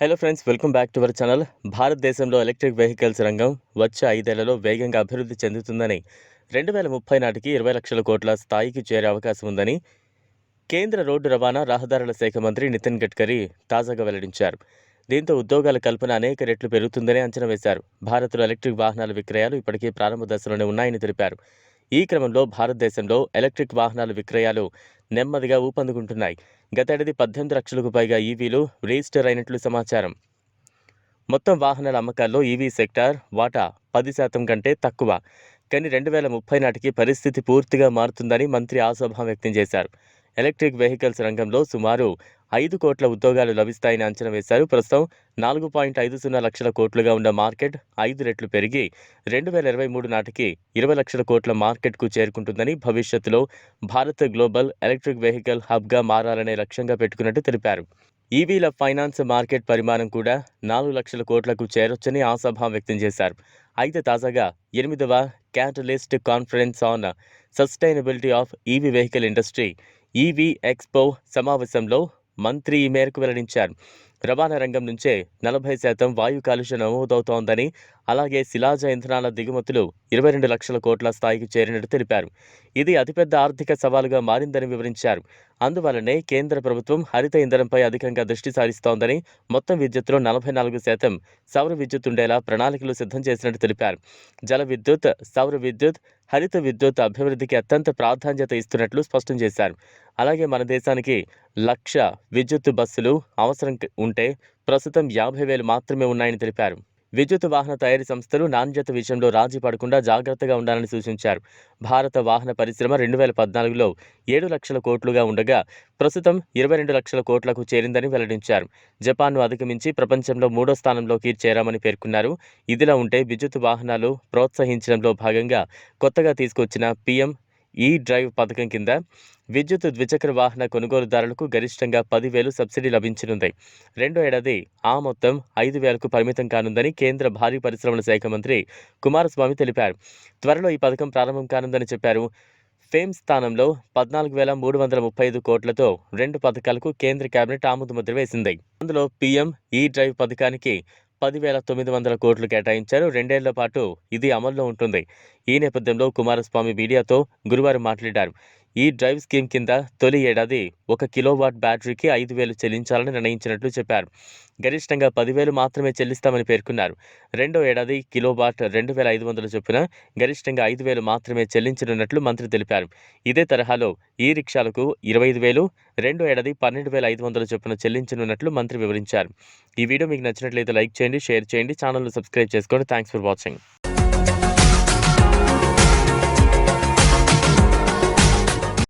Hello friends welcome back to our channel భారతదేశంలో electric vehicles రంగం వచ్చే ఐదేళ్ళలో వేగంగా అభివృద్ధి చెందుతుందని రెండు వేల ముప్పై నాటికి ఇరవై లక్షల కోట్ల స్థాయికి చేరే అవకాశం ఉందని కేంద్ర రోడ్డు రవాణా రహదారుల శాఖ మంత్రి నితిన్ గడ్కరీ తాజాగా వెల్లడించారు. దీంతో ఉద్యోగాల కల్పన అనేక రెట్లు పెరుగుతుందని అంచనా వేశారు. భారత్లో ఎలక్ట్రిక్ వాహనాల విక్రయాలు ఇప్పటికీ ప్రారంభ దశలోనే ఉన్నాయని తెలిపారు. ఈ క్రమంలో భారతదేశంలో ఎలక్ట్రిక్ వాహనాల విక్రయాలు నెమ్మదిగా ఊపందుకుంటున్నాయి. గతేడాది పద్దెనిమిది లక్షలకు పైగా ఈవీలు రిజిస్టర్ అయినట్లు సమాచారం. మొత్తం వాహనాల అమ్మకాల్లో ఈవీ సెక్టార్ వాటా పది శాతం కంటే తక్కువ. కానీ రెండు వేల ముప్పై నాటికి పరిస్థితి పూర్తిగా మారుతుందని మంత్రి ఆశాభావం వ్యక్తం చేశారు. ఎలక్ట్రిక్ వెహికల్స్ రంగంలో సుమారు ఐదు కోట్ల ఉద్యోగాలు లభిస్తాయని అంచనా వేశారు. ప్రస్తుతం నాలుగు పాయింట్ ఐదు సున్నా లక్షల కోట్లుగా ఉన్న మార్కెట్ ఐదు రెట్లు పెరిగి రెండు వేల ఇరవై మూడు నాటికి ఇరవై లక్షల కోట్ల మార్కెట్కు చేరుకుంటుందని భవిష్యత్తులో భారత్ గ్లోబల్ ఎలక్ట్రిక్ వెహికల్ హబ్గా మారాలనే లక్ష్యంగా పెట్టుకున్నట్టు తెలిపారు. ఈవీల ఫైనాన్స్ మార్కెట్ పరిమాణం కూడా నాలుగు లక్షల కోట్లకు చేరొచ్చని ఆశాభావం వ్యక్తం చేశారు. అయితే తాజాగా ఎనిమిదవ catalyst conference on sustainability of EV vehicle industry EV expo సమావేశంలో మంత్రి ఈ మేరకు వెల్లడించారు. రవాణా రంగం నుంచే నలభై శాతం వాయు కాలుష్యం నమోదవుతోందని అలాగే శిలాజ ఇంధనాల దిగుమతులు ఇరవై రెండు లక్షల కోట్ల స్థాయికి చేరినట్టు తెలిపారు. ఇది అతిపెద్ద ఆర్థిక సవాలుగా మారిందని వివరించారు. అందువల్లనే కేంద్ర ప్రభుత్వం హరిత ఇంధనంపై అధికంగా దృష్టి సారిస్తోందని మొత్తం విద్యుత్తులో నలభై నాలుగు శాతం సౌర విద్యుత్ ఉండేలా ప్రణాళికలు సిద్ధం చేసినట్టు తెలిపారు. జల విద్యుత్ సౌర విద్యుత్ హరిత విద్యుత్ అభివృద్ధికి అత్యంత ప్రాధాన్యత ఇస్తున్నట్లు స్పష్టం చేశారు. అలాగే మన దేశానికి లక్ష విద్యుత్ బస్సులు అవసరం ఉంటే ప్రస్తుతం యాభై వేలు మాత్రమే ఉన్నాయని తెలిపారు. విద్యుత్ వాహన తయారీ సంస్థలు నాణ్యత విషయంలో రాజీ పడకుండా జాగ్రత్తగా ఉండాలని సూచించారు. భారత వాహన పరిశ్రమ రెండు వేల పద్నాలుగులో ఏడు లక్షల కోట్లుగా ఉండగా ప్రస్తుతం ఇరవై రెండు లక్షల కోట్లకు చేరిందని వెల్లడించారు. జపాన్ను అధిగమించి ప్రపంచంలో మూడో స్థానంలోకి చేరామని పేర్కొన్నారు. ఇదిలా ఉంటే విద్యుత్ వాహనాలు ప్రోత్సహించడంలో భాగంగా కొత్తగా తీసుకొచ్చిన పీఎం ఈ డ్రైవ్ పథకం కింద విద్యుత్ ద్విచక్ర వాహన కొనుగోలుదారులకు గరిష్టంగా పదివేలు సబ్సిడీ లభించనుంది. రెండో ఏడాది ఆ మొత్తం ఐదు వేలకు పరిమితం కానుందని కేంద్ర భారీ పరిశ్రమల శాఖ మంత్రి కుమారస్వామి తెలిపారు. త్వరలో ఈ పథకం ప్రారంభం కానుందని చెప్పారు. ఫేమ్ స్థానంలో పద్నాలుగు వేల మూడు వందల ముప్పై ఐదు కోట్లతో రెండు పథకాలకు కేంద్ర కేబినెట్ ఆమోదముద్ర వేసింది. అందులో పీఎం ఈ డ్రైవ్ పథకానికి పదివేల తొమ్మిది వందల కోట్లు కేటాయించారు. రెండేళ్ళ పాటు ఇది అమల్లో ఉంటుంది. ఈ నేపథ్యంలో కుమారస్వామి మీడియాతో గురువారం మాట్లాడారు. ఈ డ్రైవ్ స్కీమ్ కింద తొలి ఏడాది ఒక కిలోవాట్ బ్యాటరీకి ఐదు వేలు చెల్లించాలని నిర్ణయించినట్లు చెప్పారు. గరిష్టంగా పదివేలు మాత్రమే చెల్లిస్తామని పేర్కొన్నారు. రెండో ఏడాది కిలోవాట్ రెండు వేల ఐదు వందల చొప్పున గరిష్టంగా ఐదు వేలు మాత్రమే చెల్లించనున్నట్లు మంత్రి తెలిపారు. ఇదే తరహాలో ఈ రిక్షాలకు ఇరవై ఐదు వేలు రెండో ఏడాది పన్నెండు వేల ఐదు వందల చొప్పున చెల్లించనున్నట్లు మంత్రి వివరించారు. ఈ వీడియో మీకు నచ్చినట్లయితే లైక్ చేయండి షేర్ చేయండి ఛానల్ను సబ్స్క్రైబ్ చేసుకోండి. Thanks for watching